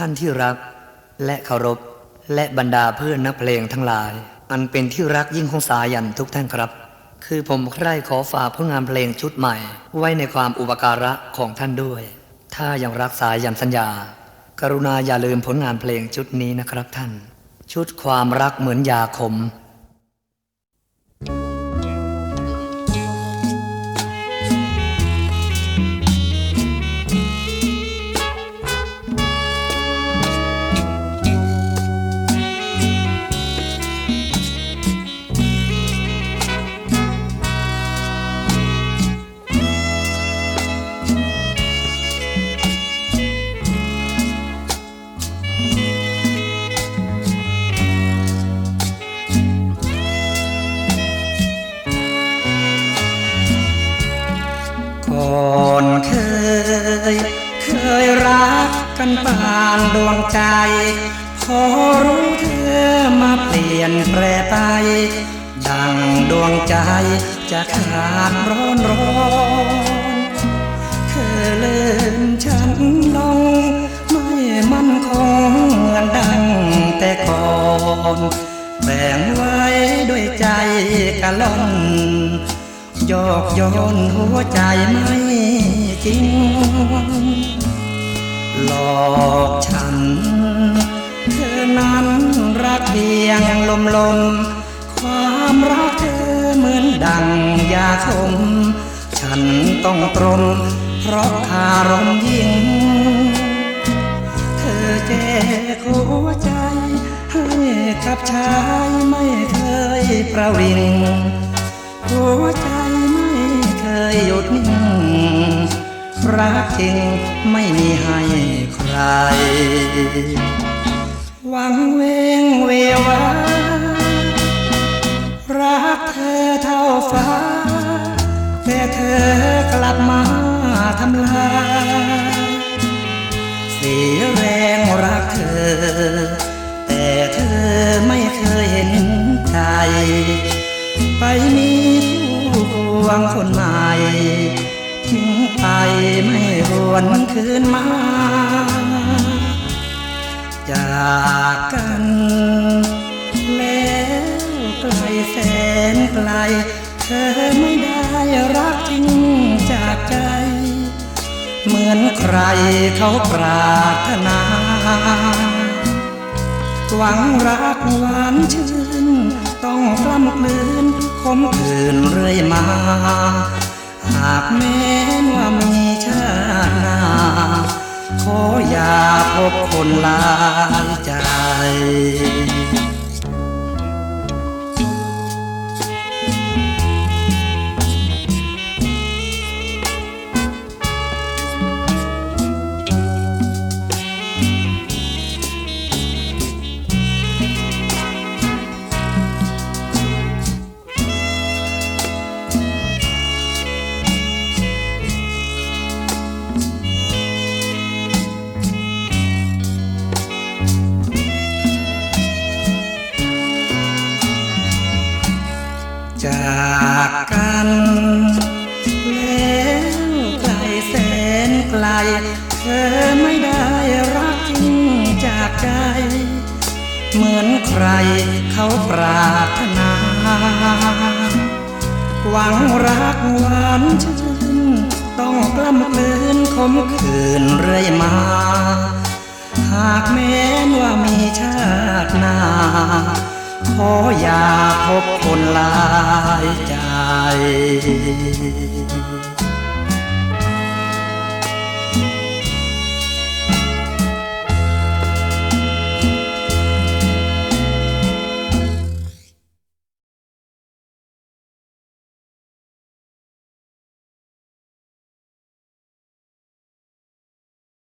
ท่านที่รักและเคารพ และบรรดาเพื่อนนักเพลงทั้งหลาย อันเป็นที่รักยิ่งของสายันทุกท่านครับ คือผมใคร่ขอฝากผลงานเพลงชุดใหม่ ไว้ในความอุปการะของท่านด้วย ถ้ายังรักสายันสัญญา กรุณาอย่าลืมผลงานเพลงชุดนี้นะครับท่าน ชุดความรักเหมือนยาขม เคยรักกันปานดวงใจ พอรู้เธอมาเปลี่ยนแปรไป ดังดวงใจจะขาดร้อนร้อนเธอเลืมฉันลงไม่มั่นคงเหมือนดังแต่ก่อนแบ่งไว้ด้วยใจกะล่อนโยกโยนหัวใจไม่จริง หลอกฉัน เธอนั้นรักเพียงลมลมความรักเธอเหมือนดังยาคมฉันต้องตรมเพราะคารมยิ่ง เธอแจกหัวใจให้กับชายไม่เคยประวิงหัวใจไม่เคยหยุดนิ่ง รักจริงไม่มีให้ใคร หวังเวงเววารักเธอเท่าฟ้า แต่เธอกลับมาทำลายเสียแรงรักเธอ แต่เธอไม่เคยเห็นใจ ไปมีผู้หวังคนใหม่ ทิ้งไปไม่หวนคืนมา จากกันแล้วไกลแสนไกล เธอไม่ได้รักจริงจากใจ เหมือนใครเขาปรารถนา หวังรักหวานชื่น ต้องกล้ำกลืนคมคืนเรื่อยมา หากแม้นว่ามีชาติหน้า ขออย่าพบคนลายใจ แล้วไกลแสนไกล เธอไม่ได้รักจริงจากใจ เหมือนใครเขาปรารถนา หวังรักหวานชื่นต้องกล้ำกลืนคมคืนเรื่อยมา หากแม้นว่ามีชาติหน้า ขออย่าพบคนลายใจ